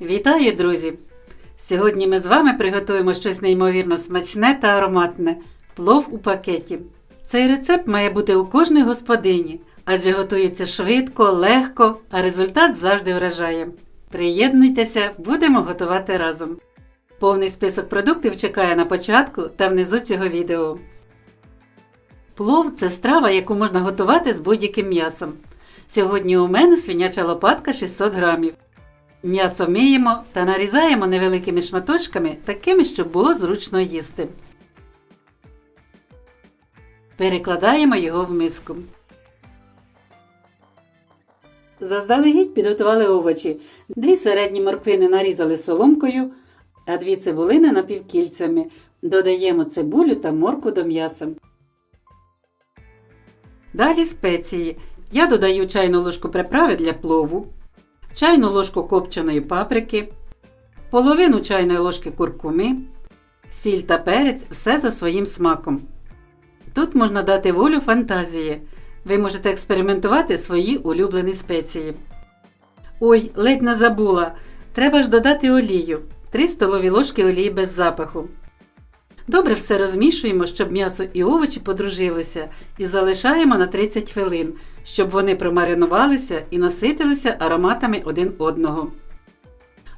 Вітаю, друзі! Сьогодні ми з вами приготуємо щось неймовірно смачне та ароматне плов у пакеті. Цей рецепт має бути у кожній господині, адже готується швидко, легко, а результат завжди вражає. Приєднуйтеся, будемо готувати разом. Повний список продуктів чекає на початку та внизу цього відео. Плов це страва, яку можна готувати з будь-яким м'ясом. Сьогодні у мене свиняча лопатка 600 грамів. М'ясо миємо та нарізаємо невеликими шматочками, такими, щоб було зручно їсти. Перекладаємо його в миску. Заздалегідь підготували овочі. Дві середні морквини нарізали соломкою, а дві цибулини напівкільцями. Додаємо цибулю та морку до м'яса. Далі спеції. Я додаю чайну ложку приправи для плову, чайну ложку копченої паприки, половину чайної ложки куркуми, сіль та перець все за своїм смаком. Тут можна дати волю фантазії. Ви можете експериментувати свої улюблені спеції. Ой, ледь не забула. Треба ж додати олію. 3 столові ложки олії без запаху. Добре все розмішуємо, щоб м'ясо і овочі подружилися, і залишаємо на 30 хвилин, щоб вони промаринувалися і наситилися ароматами один одного.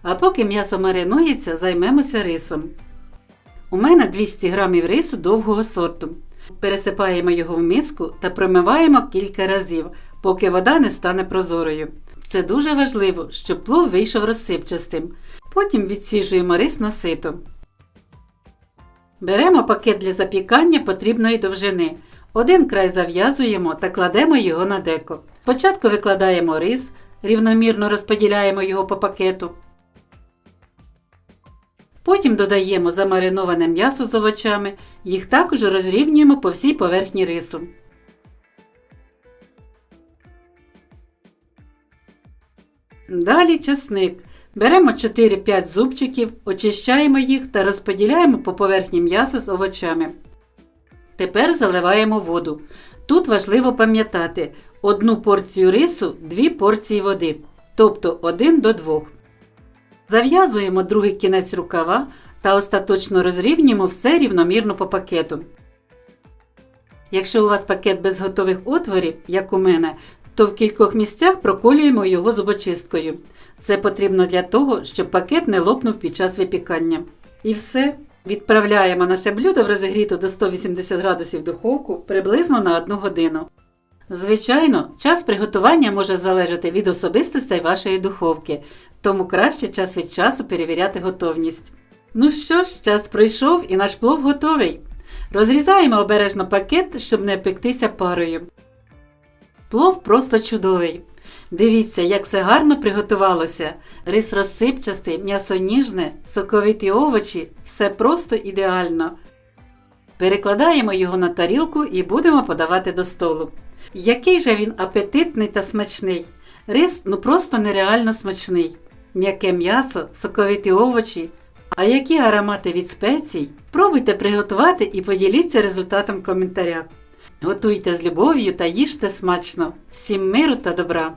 А поки м'ясо маринується, займемося рисом. У мене 200 г рису довгого сорту. Пересипаємо його в миску та промиваємо кілька разів, поки вода не стане прозорою. Це дуже важливо, щоб плов вийшов розсипчастим. Потім відсіжуємо рис на сито. Беремо пакет для запікання потрібної довжини. Один край зав'язуємо та кладемо його на деко. Спочатку викладаємо рис, рівномірно розподіляємо його по пакету. Потім додаємо замариноване м'ясо з овочами, їх також розрівнюємо по всій поверхні рису. Далі часник. Беремо 4-5 зубчиків, очищаємо їх та розподіляємо по поверхні м'яса з овочами. Тепер заливаємо воду. Тут важливо пам'ятати одну порцію рису, дві порції води, тобто 1 до 2. Зав'язуємо другий кінець рукава та остаточно розрівнюємо все рівномірно по пакету. Якщо у вас пакет без готових отворів, як у мене, то в кількох місцях проколюємо його зубочисткою. Це потрібно для того, щоб пакет не лопнув під час випікання. І все. Відправляємо наше блюдо в розігріту до 180 градусів духовку приблизно на 1 годину. Звичайно, час приготування може залежати від особистостей вашої духовки, тому краще час від часу перевіряти готовність. Ну що ж, час пройшов і наш плов готовий. Розрізаємо обережно пакет, щоб не пектися парою. Плов просто чудовий. Дивіться, як все гарно приготувалося. Рис розсипчастий, м'ясо ніжне, соковиті овочі, все просто ідеально. Перекладаємо його на тарілку і будемо подавати до столу. Який же він апетитний та смачний. Рис ну просто нереально смачний. М'яке м'ясо, соковиті овочі. А які аромати від спецій? Пробуйте приготувати і поділіться результатом в коментарях. Готуйте з любов'ю та їжте смачно. Всім миру та добра!